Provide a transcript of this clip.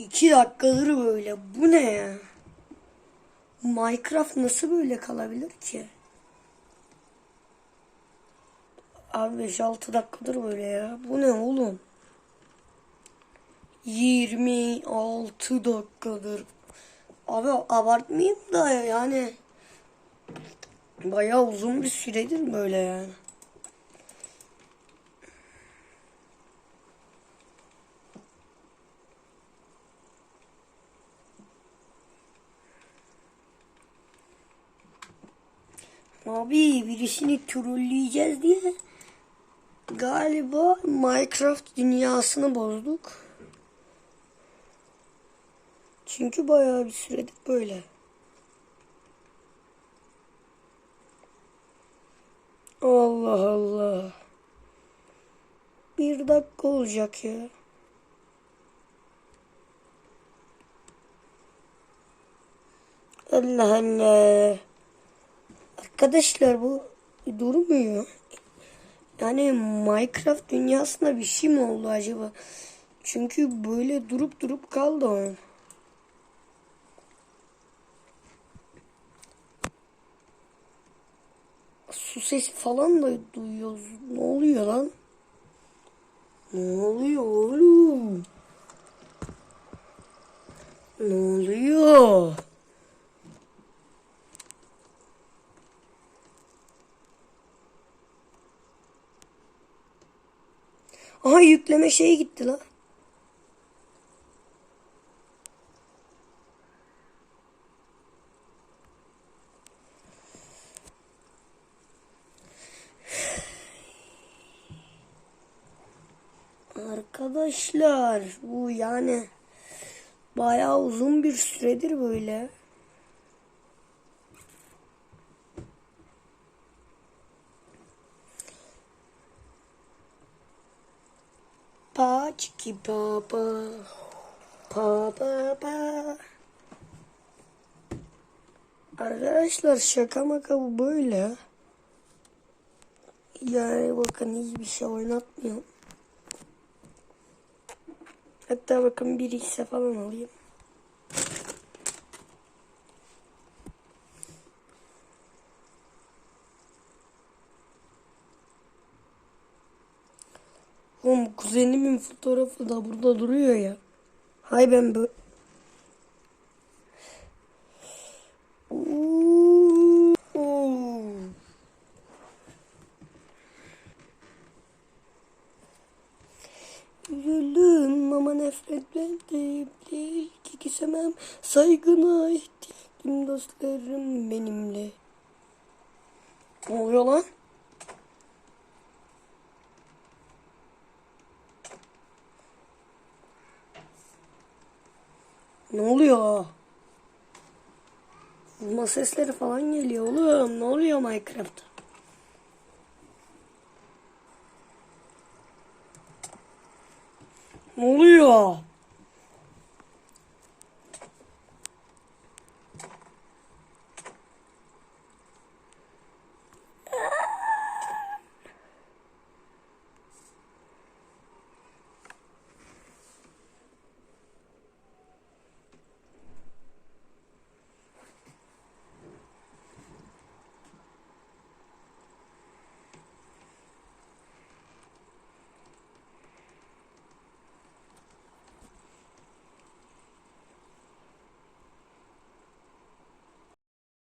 İki dakikadır böyle. Bu ne ya? Minecraft nasıl böyle kalabilir ki? Abi 5-6 dakikadır böyle ya. Bu ne oğlum? 26 dakikadır. Abi abartmayayım da yani. Bayağı uzun bir süredir böyle yani. Abi birisini trolleyeceğiz diye galiba Minecraft dünyasını bozduk. Çünkü bayağı bir süredir böyle. Allah Allah. Bir dakika olacak ya. Allah Allah. Arkadaşlar bu durmuyor. Yani Minecraft dünyasında bir şey mi oldu acaba? Çünkü böyle durup durup kaldı oyun. Su sesi falan da duyuyoruz. Ne oluyor lan? Ne oluyor oğlum? Ne oluyor? Aha yükleme şeyi gitti lan. Arkadaşlar bu yani bayağı uzun bir süredir böyle. Pa pa pa pa pa Arkadaşlar şaka maka bu böyle. Yani bakın hiçbir şey oynatmıyor. Hatta bakın bir ikisi falan alayım. Oğlum kuzenimin fotoğrafı da burada duruyor ya. Hay ben. Oo. Üzüldüm ama nefretlendim değil ki kesemem saygına ihtiyacım dostlarım benimle. Ne oluyor lan? Ne oluyor? Vurma sesleri falan geliyor oğlum. Ne oluyor Minecraft'ta? Ne oluyor?